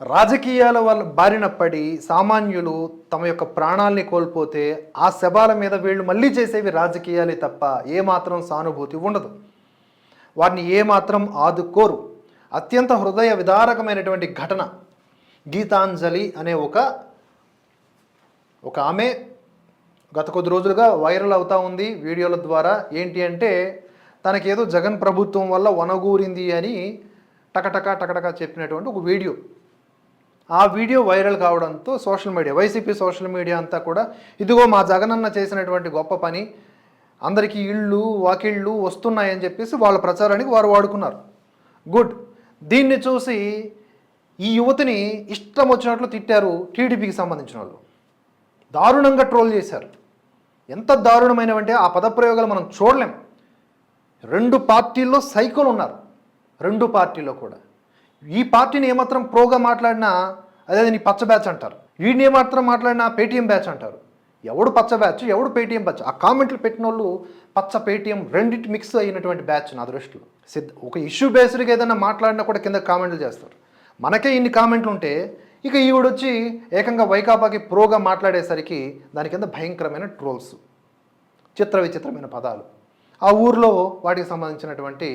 రాజకీయాల వల్ల బారిన పడి సామాన్యులు తమ యొక్క ప్రాణాల్ని కోల్పోతే ఆ శవాల మీద వీళ్ళు మళ్ళీ చేసేవి రాజకీయాలే తప్ప ఏమాత్రం సానుభూతి ఉండదు. వారిని ఏమాత్రం ఆదుకోరు. అత్యంత హృదయ విదారకమైనటువంటి ఘటన. గీతాంజలి అనే ఒక ఒక ఆమె గత కొద్ది రోజులుగా వైరల్ అవుతూ ఉంది వీడియోల ద్వారా. ఏంటి అంటే తనకేదో జగన్ ప్రభుత్వం వల్ల వనగూరింది అని టకటక టకటక చెప్పినటువంటి ఒక వీడియో. ఆ వీడియో వైరల్ కావడంతో social media YCP social media అంతా కూడా ఇదిగో మా జగనన్న చేసినటువంటి గొప్ప పని అందరికీ ఇళ్ళు వాకిళ్ళు వస్తున్నాయని చెప్పేసి వాళ్ళ ప్రచారానికి వారు వాడుకున్నారు. గుడ్. దీన్ని చూసి ఈ యువతిని ఇష్టం వచ్చినట్లు తిట్టారు టీడీపీకి సంబంధించిన వాళ్ళు. దారుణంగా ట్రోల్ చేశారు. ఎంత దారుణమైనవంటే ఆ పదప్రయోగాలు మనం చూడలేం. రెండు పార్టీల్లో సైకోలు ఉన్నారు. రెండు పార్టీలో కూడా. ఈ పార్టీని ఏమాత్రం ప్రోగా మాట్లాడినా అదే నీ పచ్చ బ్యాచ్ అంటారు. వీడిని ఏమాత్రం మాట్లాడినా పేటీఎం బ్యాచ్ అంటారు. ఎవడు పచ్చ బ్యాచ్? ఎవడు పేటీఎం బ్యాచ్? ఆ కామెంట్లు పెట్టిన వాళ్ళు పచ్చ పేటీఎం రెండింటి మిక్స్ అయినటువంటి బ్యాచ్ నా దృష్టిలో. సిద్ధ ఒక ఇష్యూ బేస్డ్గా ఏదైనా మాట్లాడినా కూడా కింద కామెంట్లు చేస్తారు. మనకే ఇన్ని కామెంట్లు ఉంటే ఇక ఈవిడొచ్చి ఏకంగా వైకాపాకి ప్రోగా మాట్లాడేసరికి దాని కింద భయంకరమైన ట్రోల్స్ చిత్ర విచిత్రమైన పదాలు. ఆ ఊర్లో వాటికి సంబంధించినటువంటి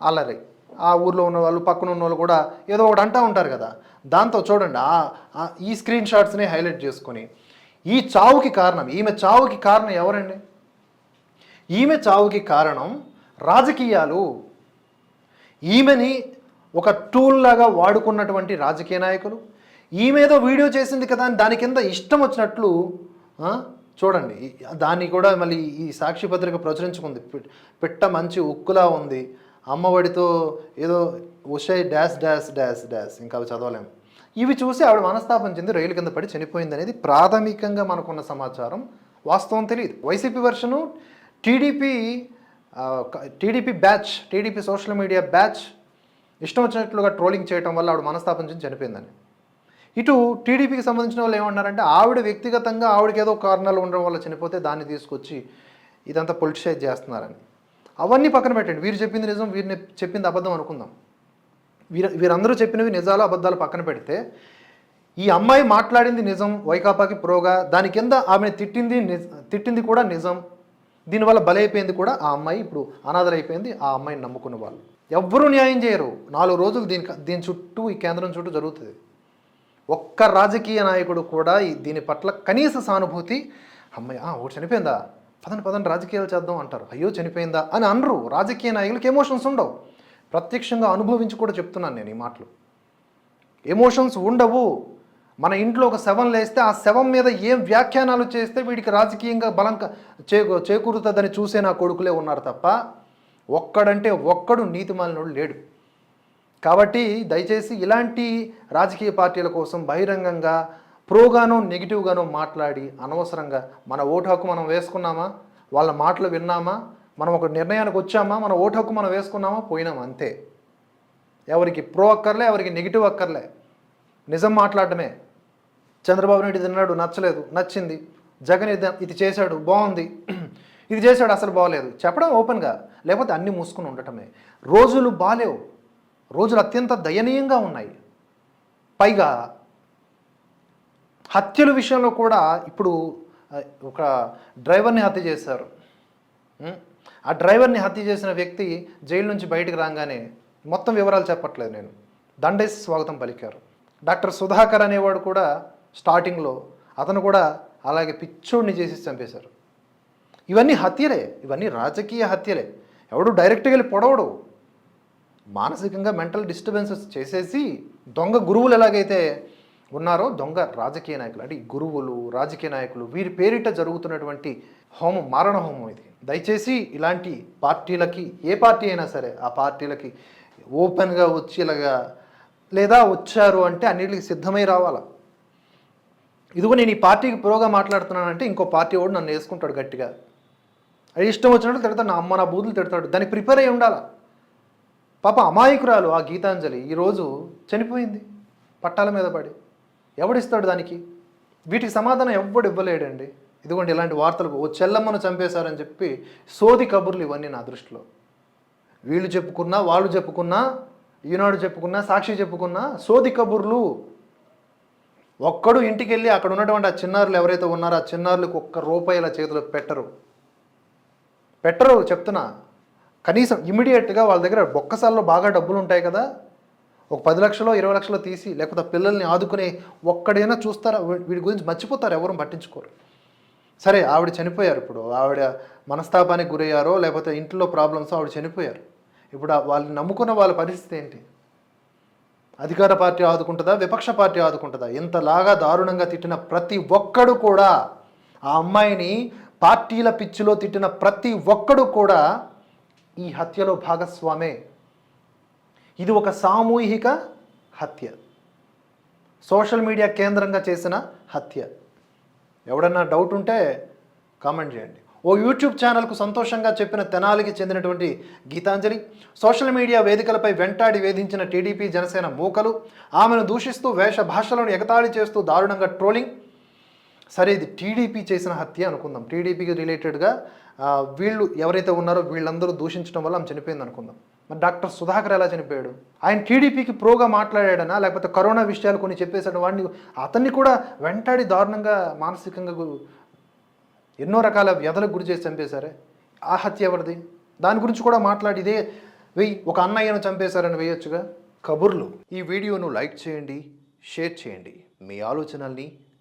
అల్లరి. ఆ ఊర్లో ఉన్న వాళ్ళు పక్కన ఉన్న వాళ్ళు కూడా ఏదో ఒకటి అంటూ ఉంటారు కదా. దాంతో చూడండి ఆ- ఈ స్క్రీన్ షాట్స్ని హైలైట్ చేసుకొని ఈ చావుకి కారణం ఈమె చావుకి కారణం ఎవరండి? ఈమె చావుకి కారణం రాజకీయాలు. ఈమెని ఒక టూల్ లాగా వాడుకున్నటువంటి రాజకీయ నాయకులు. ఈమెదో వీడియో చేసింది కదా అని దాని కింద ఇష్టం వచ్చినట్లు చూడండి దాన్ని కూడా మళ్ళీ ఈ సాక్షి పత్రిక ప్రచురించుకుంది. పిట్ట మంచి ఉక్కులా ఉంది. అమ్మఒడితో ఏదో ఉషయ్ డాష్ డాష్ డాష్ డాష్ ఇంకా అవి చదవలేము ఇవి చూసి ఆవిడ మనస్తాపం చెంది రైలు కింద పడి చనిపోయింది అనేది ప్రాథమికంగా మనకున్న సమాచారం. వాస్తవం తెలియదు. YCP వర్షను TDP TDP batch TDP social media batch ఇష్టం వచ్చినట్లుగా ట్రోలింగ్ చేయడం వల్ల ఆవిడ మనస్తాపం చెంది చనిపోయిందని ఇటు టీడీపీకి సంబంధించిన వాళ్ళు ఏమన్నారంటే ఆవిడ వ్యక్తిగతంగా ఆవిడకి ఏదో కారణాలు ఉండడం వల్ల చనిపోతే దాన్ని తీసుకొచ్చి ఇదంతా పొలిటిసైజ్ చేస్తున్నారని. అవన్నీ పక్కన పెట్టండి. వీరు చెప్పింది నిజం వీరిని చెప్పింది అబద్ధం అనుకుందాం. వీర వీరందరూ చెప్పినవి నిజాలు అబద్ధాలు పక్కన పెడితే ఈ అమ్మాయి మాట్లాడింది నిజం వైకాపాకి ప్రోగా దాని కింద ఆమె తిట్టింది నిజ తిట్టింది కూడా నిజం. దీనివల్ల బలైపోయింది కూడా ఆ అమ్మాయి. ఇప్పుడు అనాథలైపోయింది ఆ అమ్మాయిని నమ్ముకున్న వాళ్ళు. ఎవ్వరూ న్యాయం చేయరు. నాలుగు రోజులు దీని దీని చుట్టూ ఈ కేంద్రం చుట్టూ జరుగుతుంది. ఒక్క రాజకీయ నాయకుడు కూడా దీని పట్ల కనీస సానుభూతి అమ్మాయి ఒకటి ఓ చనిపోయిందా? పదండి పదండి రాజకీయాలు చేద్దాం అంటారు. అయ్యో చనిపోయిందా? అని అనరు. రాజకీయ నాయకులకు ఎమోషన్స్ ఉండవు. ప్రత్యక్షంగా అనుభవించి కూడా చెప్తున్నాను నేను ఈ మాటలు. ఎమోషన్స్ ఉండవు. మన ఇంట్లో ఒక శవం లేస్తే ఆ శవం మీద ఏం వ్యాఖ్యానాలు చేస్తే వీడికి రాజకీయంగా బలం చే చేకూరుతుందని చూసే నా కొడుకులే ఉన్నారు తప్ప ఒక్కడంటే ఒక్కడు నీతిమాలినోడు లేడు. కాబట్టి దయచేసి ఇలాంటి రాజకీయ పార్టీల కోసం బహిరంగంగా ప్రోగానో నెగిటివ్గానో మాట్లాడి అనవసరంగా మన ఓటు హక్కు మనం వేసుకున్నామా? వాళ్ళ మాటలు విన్నామా? మనం ఒక నిర్ణయానికి వచ్చామా? మన ఓటు హక్కు మనం వేసుకున్నామా? పోయినామా అంతే. ఎవరికి ప్రో అక్కర్లే ఎవరికి నెగిటివ్ అక్కర్లే. నిజం మాట్లాడటమే చంద్రబాబు నాయుడు ఇది తిన్నాడు నచ్చలేదు నచ్చింది. జగన్ ఇది ఇది చేశాడు బాగుంది. ఇది చేశాడు అసలు బాగలేదు. చెప్పడం ఓపెన్గా. లేకపోతే అన్నీ మూసుకుని ఉండటమే. రోజులు బాలేవు. రోజులు అత్యంత దయనీయంగా ఉన్నాయి. పైగా హత్యల విషయంలో కూడా ఇప్పుడు ఒక డ్రైవర్ని హత్య చేశారు. ఆ డ్రైవర్ని హత్య చేసిన వ్యక్తి జైలు నుంచి బయటకు రాగానే మొత్తం వివరాలు చెప్పట్లేదు నేను. దండేసి స్వాగతం పలికారు. డాక్టర్ సుధాకర్ అనేవాడు కూడా స్టార్టింగ్లో అతను కూడా అలాగే పిచ్చోడిని చేసి చంపేశారు. ఇవన్నీ హత్యలే ఇవన్నీ రాజకీయ హత్యలే. ఎవడు డైరెక్ట్గా వెళ్ళి పొడవడు. మానసికంగా మెంటల్ డిస్టర్బెన్సెస్ చేసేసి దొంగ గురువులు ఎలాగైతే ఉన్నారో దొంగ రాజకీయ నాయకులు అంటే గురువులు రాజకీయ నాయకులు వీరి పేరిట జరుగుతున్నటువంటి హోమం మారణ హోమం ఇది. దయచేసి ఇలాంటి పార్టీలకి ఏ పార్టీ అయినా సరే ఆ పార్టీలకి ఓపెన్గా వచ్చేలాగా లేదా వచ్చారు అంటే అన్నిటికి సిద్ధమై రావాలా? ఇదిగో నేను ఈ పార్టీకి ప్రోగా మాట్లాడుతున్నానంటే ఇంకో పార్టీ వాడు నన్ను వేసుకుంటాడు గట్టిగా. అది ఇష్టం వచ్చినట్టు తిడతాడు నా అమ్మ నా బూతులు తిడతాడు దానికి ప్రిపేర్ అయి ఉండాలా? పాప అమాయకురాలు ఆ గీతాంజలి ఈరోజు చనిపోయింది పట్టాల మీద పడి. ఎవడిస్తాడు దానికి? వీటికి సమాధానం ఎవ్వడు ఇవ్వలేడండి. ఇదిగోండి ఇలాంటి వార్తలకు ఓ చెల్లమ్మను చంపేశారని చెప్పి సోది కబుర్లు ఇవన్నీ నా దృష్టిలో. వీళ్ళు చెప్పుకున్నా వాళ్ళు చెప్పుకున్నా ఈనాడు చెప్పుకున్నా సాక్షి చెప్పుకున్నా సోది కబుర్లు. ఒక్కడు ఇంటికి వెళ్ళి అక్కడ ఉన్నటువంటి ఆ చిన్నారులు ఎవరైతే ఉన్నారో ఆ చిన్నారులకు ఒక్క రూపాయల చేతిలో పెట్టరు. పెట్టరు చెప్తున్నా. కనీసం ఇమీడియట్గా వాళ్ళ దగ్గర బొక్కసాల్లో బాగా డబ్బులు ఉంటాయి కదా. ఒక పది లక్షలో ఇరవై లక్షలో తీసి లేకపోతే పిల్లల్ని ఆదుకునే ఒక్కడైనా చూస్తారా? వీ- వీడి గురించి మర్చిపోతారు ఎవరు పట్టించుకోరు. సరే ఆవిడ చనిపోయారు ఇప్పుడు. ఆవిడ మనస్తాపానికి గురయ్యారో లేకపోతే ఇంట్లో ప్రాబ్లమ్స్ ఆవిడ చనిపోయారు. ఇప్పుడు వాళ్ళని నమ్ముకున్న వాళ్ళ పరిస్థితి ఏంటి? అధికార పార్టీ ఆదుకుంటుందా? విపక్ష పార్టీ ఆదుకుంటుందా? ఇంతలాగా దారుణంగా తిట్టిన ప్రతి ఒక్కడు కూడా ఆ అమ్మాయిని పార్టీల పిచ్చిలో తిట్టిన ప్రతి ఒక్కడు కూడా ఈ హత్యలో భాగస్వామే. ఇది ఒక సామూహిక హత్య. సోషల్ మీడియా కేంద్రంగా చేసిన హత్య. ఎవడన్నా డౌట్ ఉంటే కామెంట్ చేయండి. ఓ యూట్యూబ్ ఛానల్కు సంతోషంగా చెప్పిన తెనాలికి చెందినటువంటి గీతాంజలి సోషల్ మీడియా వేదికలపై వెంటాడి వేధించిన టీడీపీ జనసేన మూకలు ఆమెను దూషిస్తూ వేష భాషలను ఎగతాళి చేస్తూ దారుణంగా ట్రోలింగ్. సరే ఇది టీడీపీ చేసిన హత్య అనుకుందాం. టీడీపీకి రిలేటెడ్గా వీళ్ళు ఎవరైతే ఉన్నారో వీళ్ళందరూ దూషించడం వల్ల ఆమె చనిపోయింది అనుకుందాం మరి డాక్టర్ సుధాకర్ ఎలా చనిపోయాడు? ఆయన టీడీపీకి ప్రోగా మాట్లాడాడనా? లేకపోతే కరోనా విషయాలు కొన్ని చెప్పేశాడు. వాడిని అతన్ని కూడా వెంటాడి దారుణంగా మానసికంగా ఎన్నో రకాల వ్యధలకు గురి చేసి చంపేశారే. ఆ హత్య ఎవరిది? దాని గురించి కూడా మాట్లాడి ఇదే వెయ్యి ఒక అన్నయ్యను చంపేశారని వేయొచ్చుగా? కబుర్లు. ఈ వీడియోను లైక్ చేయండి షేర్ చేయండి. మీ ఆలోచనల్ని